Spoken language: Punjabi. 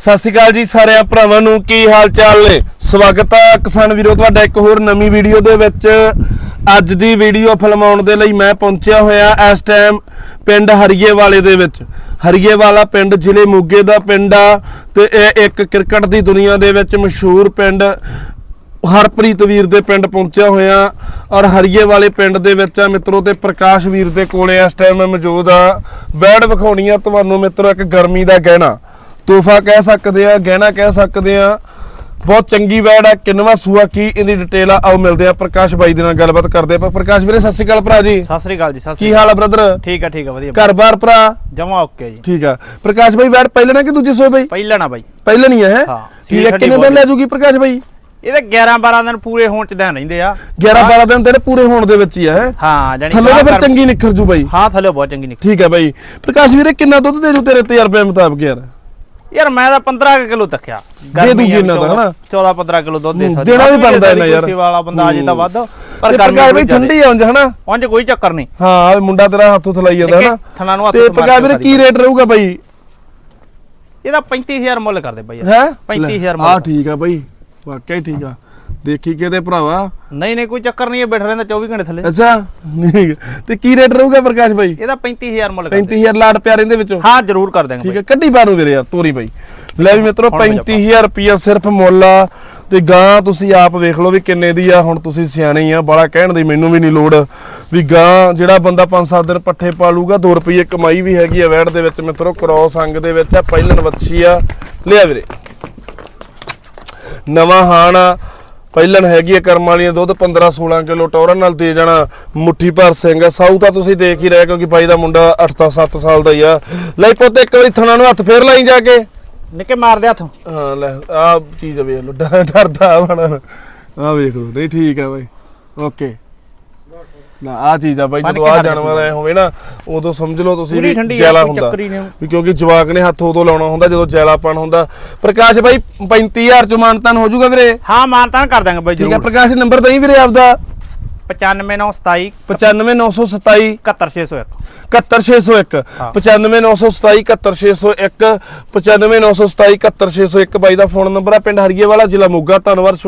ਸਤਿ ਸ਼੍ਰੀ ਅਕਾਲ ਜੀ ਸਾਰਿਆਂ ਭਰਾਵਾਂ ਨੂੰ, ਕੀ ਹਾਲ ਚਾਲ ਨੇ? ਸਵਾਗਤ ਹੈ ਕਿਸਾਨ ਵੀਰੋ, ਤੁਹਾਡਾ ਇੱਕ ਹੋਰ ਨਵੀਂ ਵੀਡੀਓ ਦੇ ਵਿੱਚ। ਅੱਜ ਦੀ ਵੀਡੀਓ ਫਿਲਮਾਉਣ ਦੇ ਲਈ ਮੈਂ ਪਹੁੰਚਿਆ ਹੋਇਆ ਇਸ ਟਾਈਮ ਪਿੰਡ ਹਰੀਏ ਵਾਲੇ ਦੇ ਵਿੱਚ। ਹਰੀਏ ਵਾਲਾ ਪਿੰਡ, ਜ਼ਿਲ੍ਹੇ ਮੋਗੇ ਦਾ ਪਿੰਡ ਆ ਤੇ ਇਹ ਇੱਕ ਕ੍ਰਿਕਟ ਦੀ ਦੁਨੀਆ ਦੇ ਵਿੱਚ ਮਸ਼ਹੂਰ ਪਿੰਡ ਹਰਪ੍ਰੀਤ ਵੀਰ ਦੇ ਪਿੰਡ ਪਹੁੰਚਿਆ ਹੋਇਆ। ਔਰ ਹਰੀਏ ਵਾਲੇ ਪਿੰਡ ਦੇ ਵਿੱਚ ਆ ਮਿੱਤਰੋ ਤੇ ਪ੍ਰਕਾਸ਼ ਵੀਰ ਦੇ ਕੋਲੇ ਇਸ ਟਾਈਮ ਮੈਂ ਮੌਜੂਦ ਆ। ਬੈੜ ਵਿਖਾਉਣੀ ਆ ਤੁਹਾਨੂੰ ਮਿੱਤਰੋ ਇੱਕ ਗਰਮੀ ਦਾ ਗਹਿਣਾ। ਤੋਹਫਾ ਕਹਿ ਸਕਦੇ ਆ ਗਹਿਣਾ ਕਹਿ ਸਕਦੇ ਆ। ਬਹੁਤ ਚੰਗੀ ਵੈੜ ਆ ਕਿੰਨਵਾ ਸੂਆ ਕੀ ਇਹਦੀ ਡਿਟੇਲ ਆ ਆਓ ਮਿਲਦੇ ਆ ਪ੍ਰਕਾਸ਼ ਬਾਈ ਦੇ ਨਾਲ ਗੱਲਬਾਤ ਕਰਦੇ ਆ। ਪ੍ਰਕਾਸ਼ ਵੀਰੇ ਸਤਿ ਸ਼੍ਰੀ ਅਕਾਲ ਭਰਾ ਜੀ। ਸਤਿ ਸ੍ਰੀ ਅਕਾਲ ਜੀ ਸਤਿ ਕੀ ਹਾਲ ਆ ਬ੍ਰਦਰ ਠੀਕ ਆ ਠੀਕ ਆ ਵਧੀਆ। ਘਰ-ਬਾਰ ਭਰਾ? ਜਮਾ ਓਕੇ ਜੀ। ਠੀਕ ਆ। ਪ੍ਰਕਾਸ਼ ਬਾਈ ਵੈੜ ਪਹਿਲਾਂ ਕਿ ਦੂਜੇ ਸੋਏ ਬਾਈ? ਪਹਿਲਾ ਨਾ ਬਾਈ। ਪਹਿਲਾਂ ਨਹੀਂ ਹੈ? ਹਾਂ, ਠੀਕ ਆ ਕਿੰਨੇ ਦਿਨ ਲੈ ਜੂਗੀ ਪ੍ਰਕਾਸ਼ ਬਾਈ? ਇਹਦੇ 11 12 ਦਿਨ ਪੂਰੇ ਹੋਣ ਚ ਦਿਨ ਰਹਿੰਦੇ ਆ। 11 12 ਦਿਨ ਤੇਰੇ ਪੂਰੇ ਹੋਣ ਦੇ ਵਿੱਚ ਹੀ ਆ ਹੈ? ਹਾਂ ਜਾਨੀ ਥੱਲੇ ਤਾਂ ਫਿਰ ਚੰਗੀ ਨਿਖਰ ਜੂ ਬਾਈ। ਹਾਂ ਥੱਲੇ ਬਹੁਤ ਚੰਗੀ ਨਿਕਲੀ ਠੀਕ ਹੈ ਬਾਈ। ਪ੍ਰਕਾਸ਼ ਵੀਰੇ ਕਿੰਨਾ ਦੁੱਧ ਦੇ ਜੂ ਤੇਰੇ ਤਜਰਬੇ ਮੁਤਾਬਕ ਯਾਰ? ਯਾਰ ਮੈਂ ਤਾਂ 15 ਕਿਲੋ ਤੱਕਿਆ। ਦੇ ਦੂਗੀ ਇਹਨਾਂ ਦਾ, ਹਨਾ? 14 15 ਕਿਲੋ ਦੁੱਧ ਦੇ ਸਕਦੀ। ਜਿਹੜਾ ਵੀ ਬਣਦਾ ਇਹਨਾਂ ਯਾਰ। ਕੁਰਸੀ ਵਾਲਾ ਬੰਦਾ ਆ ਜੇ ਤਾਂ ਵੱਧ ਪਰ ਪ੍ਰਕਾਸ਼ ਬਾਈ ਠੰਡੀ ਆ ਉਂਝ ਹਨਾ? ਉਂਝ ਕੋਈ ਚੱਕਰ ਨਹੀਂ। ਹਾਂ ਮੁੰਡਾ ਤੇਰਾ ਹੱਥੋਂ ਥਲਾਈ ਜਾਂਦਾ ਹਨਾ? ਥਣਾ ਨੂੰ ਹੱਥ ਤੇ ਮਾਰ ਕੇ ਪ੍ਰਕਾਸ਼ ਵੀਰੇ ਕੀ ਰੇਟ ਰਹੂਗਾ ਬਾਈ? ਇਹਦਾ 35000 ਮੁੱਲ ਕਰਦੇ ਬਾਈ ਹੈ? 35,000 ਆ ਠੀਕ ਆ ਬਾਈ। ਵਾਕਿਆ ਹੀ ਠੀਕ ਆ। ਦੇਖੀ ਕਿਤੇ ਭਰਾਵਾ? ਨਹੀਂ ਨਹੀਂ ਕੋਈ ਚੱਕਰ ਨਹੀਂ ਇਹ ਬੈਠਾ ਰਹਿੰਦਾ 24 ਘੰਟੇ ਥੱਲੇ। ਅੱਛਾ। ਤੇ ਕੀ ਰੇਟ ਰਹੂਗਾ ਪ੍ਰਕਾਸ਼ ਬਾਈ? ਇਹਦਾ 35000 ਮੁੱਲ ਕਰਦੇ 35000 ਲਾੜ ਪਿਆਰੇ ਦੇ ਵਿੱਚੋਂ? ਹਾਂ ਜ਼ਰੂਰ ਕਰ ਦਾਂਗੇ ਠੀਕ ਹੈ ਕੱਢੀ ਬਾਰੂ ਵੀਰੇ ਯਾਰ ਤੋਰੀ ਬਾਈ। ਲੈ ਵੀ ਮਿੱਤਰੋ ਹੁਣ ਮੈਂ 35000 ਰੁਪਿਆ ਸਿਰਫ ਮੁੱਲ ਆ। ਤੇ ਗਾਂ ਤੁਸੀਂ ਆਪ ਵੇਖ ਲਓ ਵੀ ਕਿੰਨੇ ਦੀ ਆ ਹੁਣ ਤੁਸੀਂ ਸਿਆਣੇ ਆ ਬੜਾ ਕਹਿਣ ਦੀ ਮੈਨੂੰ ਵੀ ਨਹੀਂ ਲੋੜ। ਵੀ ਗਾਂ ਜਿਹੜਾ ਬੰਦਾ 5-7 ਦਿਨ ਪੱਠੇ ਪਾਲੂਗਾ 2 ਰੁਪਏ ਕਮਾਈ ਵੀ ਹੈਗੀ ਆ ਵੈੜ ਦੇ ਵਿੱਚ ਮਿੱਤਰੋ ਕ੍ਰੋਸ ਅੰਗ ਦੇ ਵਿੱਚ ਆ ਪਹਿਲਨ ਵੱਛੀ ਆ। ਲਿਆ ਵੀਰੇ। ਨਵਾਂ ਹਾਣ ਆ ਪਹਿਲਨ ਹੈਗੀ ਆ ਕਰਮ ਵਾਲੀਆਂ ਦੁੱਧ 15-16 ਕਿਲੋ ਟੌਰਨ ਨਾਲ ਦੇ ਜਾਣਾ ਮੁੱਠੀ ਭਰ ਸਿੰਘ। ਸਾਊ ਤਾਂ ਤੁਸੀਂ ਦੇਖ ਹੀ ਰਹੇ ਕਿਉਂਕਿ ਬਾਈ ਦਾ ਮੁੰਡਾ 8-7 ਸਾਲ ਦਾ ਹੀ ਆ। ਲੈ ਪੁੱਤ ਇੱਕ ਵਾਰੀ ਥਣਾ ਨੂੰ ਹੱਥ ਫੇਰ ਲਾਈ ਜਾ ਕੇ। ਨਿੱਕੇ ਮਾਰਦੇ ਹੱਥੋਂ। ਹਾਂ ਲੈ ਆ ਚੀਜ਼ ਵੇਖ ਲੋ ਡਰ- ਡਰਦਾ ਬਣਾ ਆ ਵੇਖ ਲੋ ਨਹੀਂ ਠੀਕ ਆ ਬਾਈ। ਓਕੇ। ਨਾ ਆ ਚੀਜ਼ ਆ ਬਾਈ ਜਦੋਂ ਆ ਜਾਨਵਰ ਐ ਹੋਵੇ ਨਾ ਉਦੋਂ ਸਮਝ ਲਓ ਤੁਸੀਂ ਵੀ ਜੈਲਾ ਹੁੰਦਾ। ਵੀ ਕਿਉਂਕਿ ਜਵਾਕ ਨੇ ਹੱਥ ਉਦੋਂ ਲਾਉਣਾ ਹੁੰਦਾ ਜਦੋਂ ਜੈਲਾਪਣ ਹੁੰਦਾ। ਪ੍ਰਕਾਸ਼ ਬਾਈ 35000 ਚ ਮਾਨਤਨ ਹੋ ਜਾਊਗਾ ਵੀਰੇ। ਹਾਂ ਮਾਨਤਾਨ ਕਰ ਦਾਂਗੇ ਬਾਈ ਠੀਕ ਹੈ ਜ਼ਰੂਰ। ਪ੍ਰਕਾਸ਼ ਨੰਬਰ ਦਈ ਵੀਰੇ ਆਪਦਾ। 95927 95927 71601 71601 ਹਾਂ। 95927 71601 95927 71601 ਬਾਈ ਦਾ ਫੋਨ ਨੰਬਰ ਆ ਪਿੰਡ ਹਰੀਏ ਵਾਲਾ ਜ਼ਿਲ੍ਹਾ ਮੋਗਾ। ਧੰਨਵਾਦ